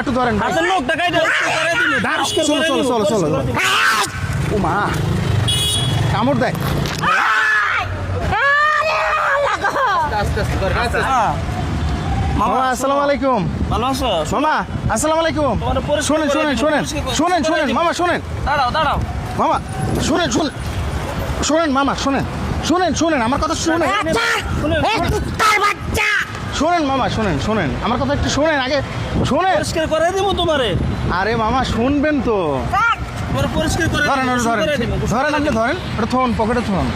একটু ধরেন ভাই। হাতের নখ দেখাই দাও করে দিলে। দাঁড়াও, চলো চলো চলো চলো ও মা। কামড় দেয়। মামা আসসালামু আলাইকুম ভালো আছো? মামা আসসালামু আলাইকুম শোনেন শোনেন শোনেন শোনেন শোনেন। মামা শোনেন। দাঁড়াও দাঁড়াও। মামা শোনেন শোনেন শোনেন মামা শোনেন শোনেন শোনেন আমার কথা শোনেন শোনেন মামা শোনেন শোনেন। আমার কথা একটু শোনেন আগে শোনেন। পরিষ্কার করে দেবো তোমারে। আরে মামা শুনবেন তো। তোমার পরিষ্কার করে ধরেন ধরেন আপনি ধরেন। ওটা থন পকেটে থন।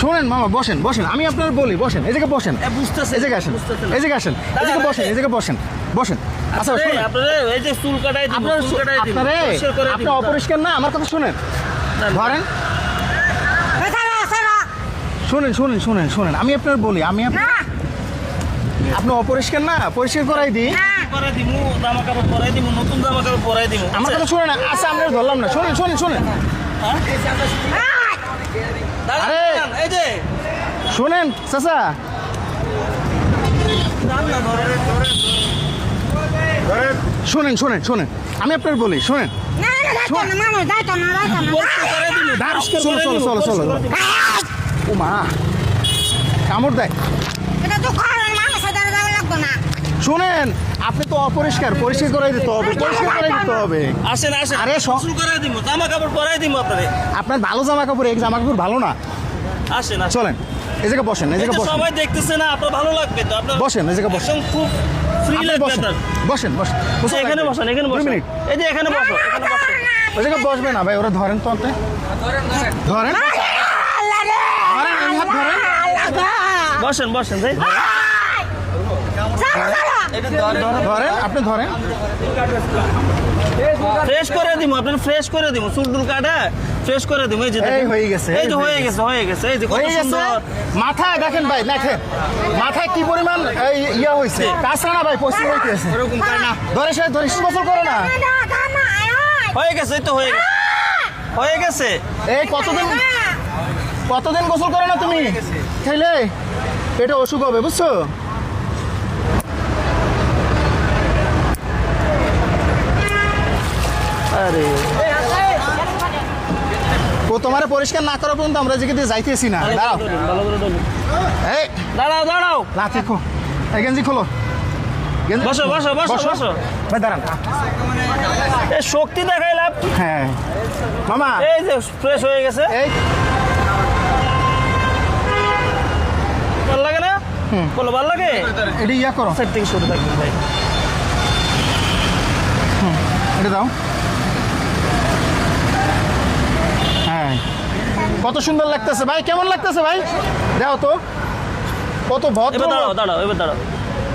শোনেন মামা বসেন বসেন। আমি আপনার বলি বসেন এই জায়গায় বসেন। এ, বুঝতেছে, এই জায়গায় আসেন। এই জায়গায় আসেন এই জায়গায় বসেন এই জায়গায় বসেন বসেন। আচ্ছা শোনেন। আপনারে এই যে চুল কাটাই দিব আপনার চুল কাটাই দিব আপনারে পরিষ্কার করে আপনি অপরিষ্কার না আমার কথা শুনেন। ধরেন। শুনেন শুনেন শুনেন শুনেন। আমি আপনার বলি আমি আপ- আপনি অপরিষ্কার না? পরিষ্কার করাই দিই। করে দিব জামা কাপড় পরাই দিব নতুন জামা কাপড় পরাই দিব আমার কথা শুনেন আচ্ছা আমরা ধরলাম না। শুনেন শুনেন শুনেন। আরে। দাঁড়ান, এই যে। শুনেন চাচা। না। শুনেন শুনেন শুনেন। আমি আপনার বলি শোনেন। চলো। ও মা কামড় দেয়। শুনেন আপনি তো অপরিষ্কার পরিষ্কার করে দিতে হবে পরিষ্কার করে দিতে হবে। আসেন আসেন। আরে, গোসল করে দিব জামা কাপড় পরাই দিব আপনারে আপনার ভালো জামা কাপড় এক জামা কাপড় ভালো না? আসেন আসেন। চলেন এই জায়গায় বসেন এই জায়গায় বসেন। সবাই দেখতেছে না আপনার ভালো লাগবে তো আপনার বসেন, এই জায়গায় বসেন। খুব ফ্রি লাগবে বসেন আপনার। বসেন বসেন। এখানে বসেন এখানে বসেন। মিনিট। এই যে এখানে বসো এখানে বসো। ওই জায়গায় বসবে না ভাই ওরা ধরেন তো আপনি ধরেন। ধরেন ধরেন। বসেন বসেন ধর- ধরেন। আপনি ধরেন। ফ্রেশ করে দিব আপনার ফ্রেশ করে দিব চুল টুল কাটা ফ্রেশ করে দিব এই যে হয়ে গেছে, এই এই যে হয়ে গেছে। হয়ে গেছে এই যে কত সুন্দর। মাথায় দেখেন ভাই দেখেন। মাথায় কি পরিমাণ এই ইয়া হয়েছে? কাঁচরা ভাই পশ্চিম হইতেছে। ওরকম করে না। ধরে সে ধরে করে না। হয়ে গেছে তো হয়ে গেছে। হয়ে গেছে। এই কতদিন কতদিন গোসল করে না তুমি? খাইলে পেটে অসুখ হবে বুঝছ? আরে। ও তোমার পরিষ্কার না করা পর্যন্ত আমরা দিয়ে যাইতেছি না। দাঁড়াও। এই। দাঁড়াও দাঁড়াও। লাথি খো। এই গেঞ্জি খোলো। বসো, বসো, বসো, বসো। ভাই দাঁড়ান। এই শক্তি দেখাইলাম হ্যাঁ। মামা। এই যে ফ্রেশ হয়ে গেছে। এই। ভালো লাগে না? বলো ভালো লাগে? এটা ইয়া করো। সাইড থেকে সরে থাকবেন ভাই এটা দাও। কত সুন্দর লাগতেছে ভাই কেমন লাগতেছে ভাই? দাও তো। কত ভদ্র দাঁড়াও লোক, দাঁড়াও এবার দাঁড়াও।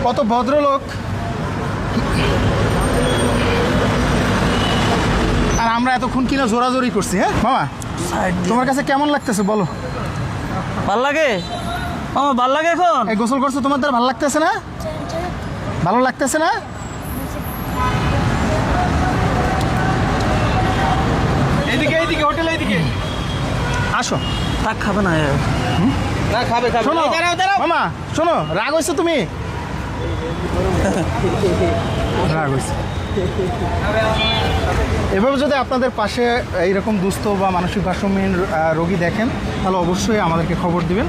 কত ভদ্রলোক। আর আমরা এতক্ষণ কিনা জোরাজোরি করছি হ্যাঁ? মামা তোমার কাছে কেমন লাগতেছে বলো। ভালো লাগে? ও ভালো লাগে এখন? এই গোসল করছ তোমার দ্বারা ভালো লাগতেছে না? ভালো লাগতেছে না? আসো। থাক খাবে না না খাবে খাবে। শোনো মামা শোনো রাগ হয়েছো তুমি? রাগ হয়েছে এভাবে যদি আপনাদের পাশে এইরকম দুস্থ বা মানসিক ভারসাম্যহীন রোগী দেখেন তাহলে অবশ্যই আমাদেরকে খবর দিবেন।